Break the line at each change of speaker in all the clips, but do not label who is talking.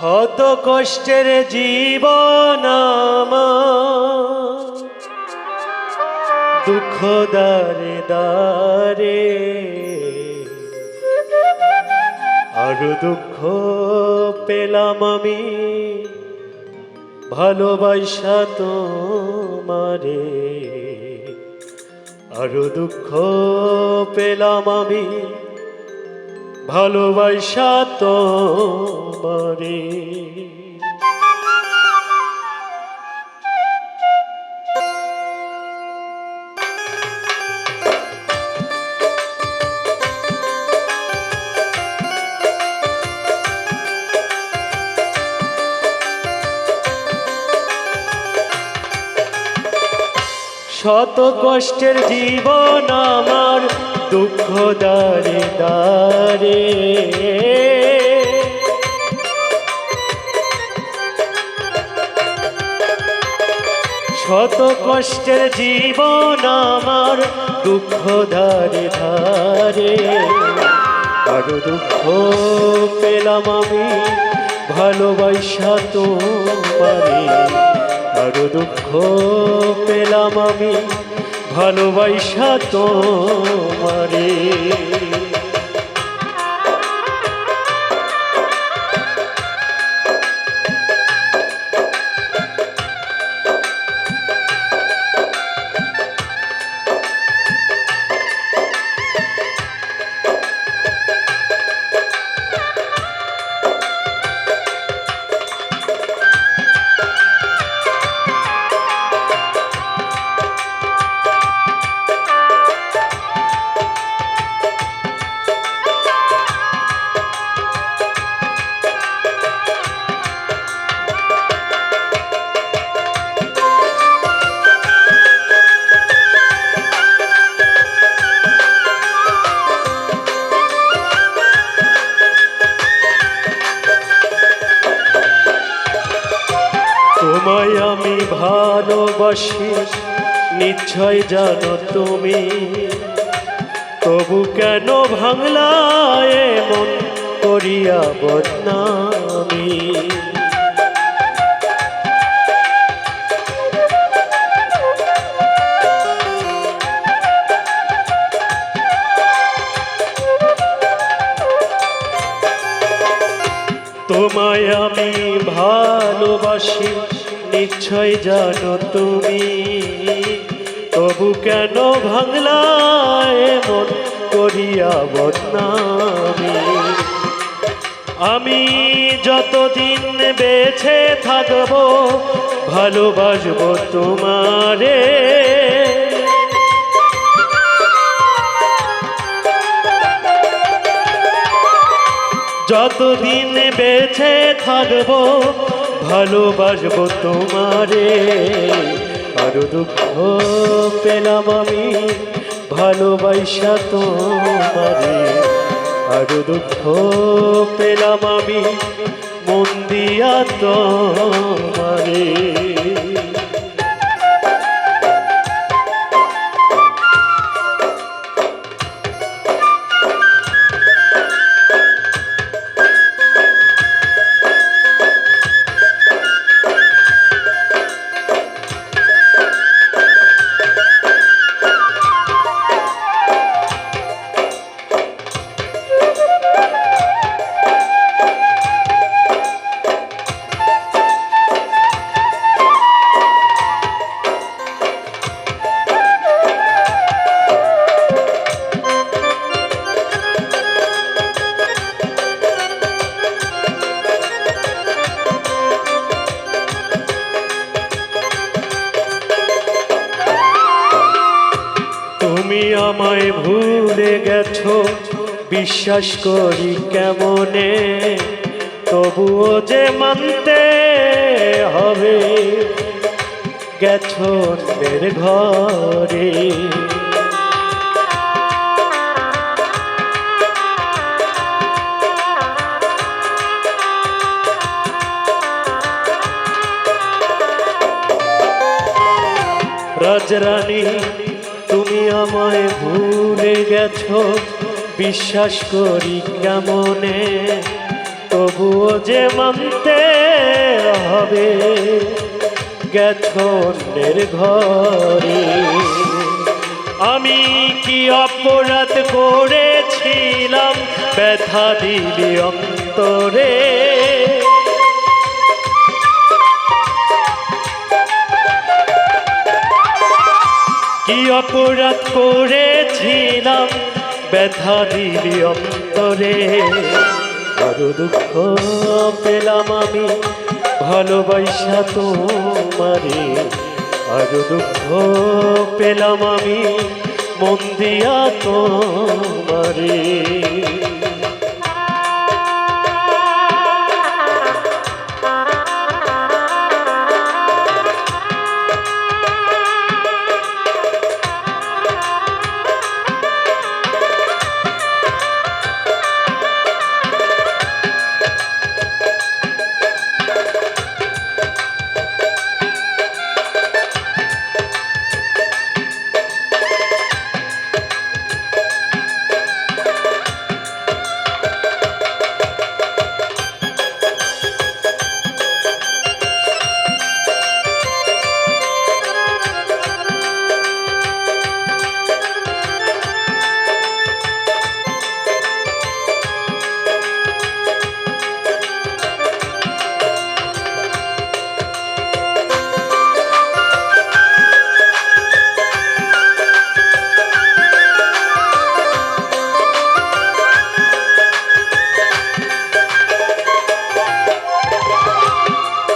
শত কষ্টের জীবন দুঃখ দারে দারে আরও দুঃখ পেলাম আমি, ভালোবাসা তোমারে, আরও দুঃখ পেলাম আমি। ভালোবাসা তোমারে। শত কষ্টের জীবন আমার, দুঃখ দারে দারে শত কষ্টের জীবন আমার, দুঃখ ধারে ধারে আরও দুঃখ পেলাম আমি, ভালোবাসা তোমারে। আরও দুঃখ পেলাম আমি ভালোবাসা তোমারে। তোমায় আমি ভালোবাসি। নিশ্চয় জানো তুমি। তবু কেন ভাঙলায় মন করিয়া বদনামি? তোমায় আমি ভালোবাসি। নিশ্চয় জানো তুমি। তবু কেন ভাঙলায় মন করিয়া বদনামি? আমি যতদিন বেছে থাকব, ভালোবাসবো তোমারে। যতদিন বেছে থাকব ভালোবাসবো তোমারে। আরও দুঃখ পেলাম আমি, ভালোবাসা তোমারে। আরও দুঃখ পেলাম আমি, মন দিয়া তোমারে। বিশ্বাস করি কেমনে? তবুও যে মানতে হবে গেছো ঘরে। রাজরানী তুমি আমায় ভুলে গেছো। বিশ্বাস করি কেমনে? তবুও যে মানতে হবে গেছো অন্যের ঘরে। আমি কি অপরাধ করেছিলাম? ব্যথা দিলি অন্তরে। কি অপরাধ করেছিলাম? ব্যথা দিলি অন্তরে। আরও দুঃখ পেলাম আমি, ভালোবাসা তোমারে। আরও দুঃখ পেলাম আমি, মন দিয়া তোমারে।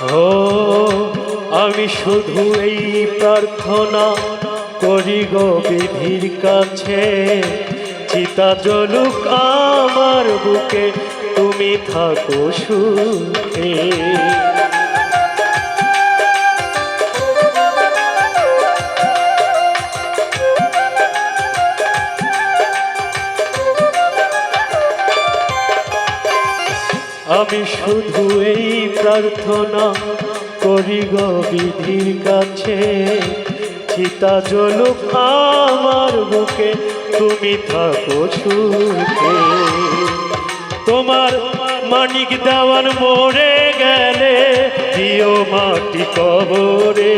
ও আমি শুধু এই প্রার্থনা করি গো বিধির কাছে। চিতা জলুক আমার বুকে, তুমি থাকো সুখে। প্রার্থনা করি গো কাছে। চিতা জলুক আমার বুকে, তুমি থাকো সুখে। তোমার মানিক দেওয়ান মরে গেলে, দিও মাটি কবরে।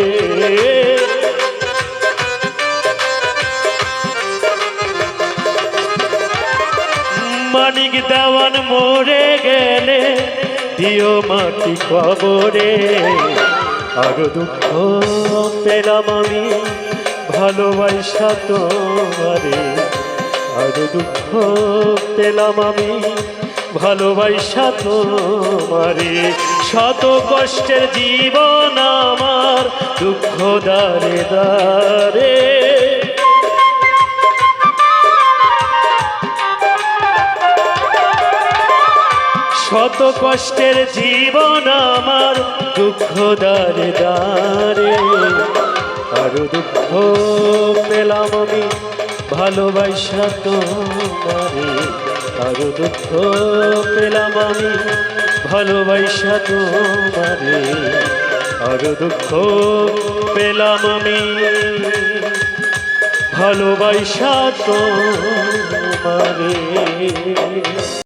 মানিক দেওয়ান গেলে দিও মাটি কবরে। আরও দুঃখ পেলাম আমি ভালোবাসা তোমারে। আরও দুঃখ পেলাম আমি ভালোবাসা তোমারে। শত কষ্টের জীবন আমার দুঃখ দারে দারে শত কষ্টের জীবন আমার, দুঃখ দারে দারে আরও দুঃখ পেলাম আমি, ভালোবাসা তোমারে। আরও দুঃখ পেলাম আমি, ভালোবাসা তোমারে। আরও দুঃখ পেলাম আমি, ভালোবাসা তোমারে।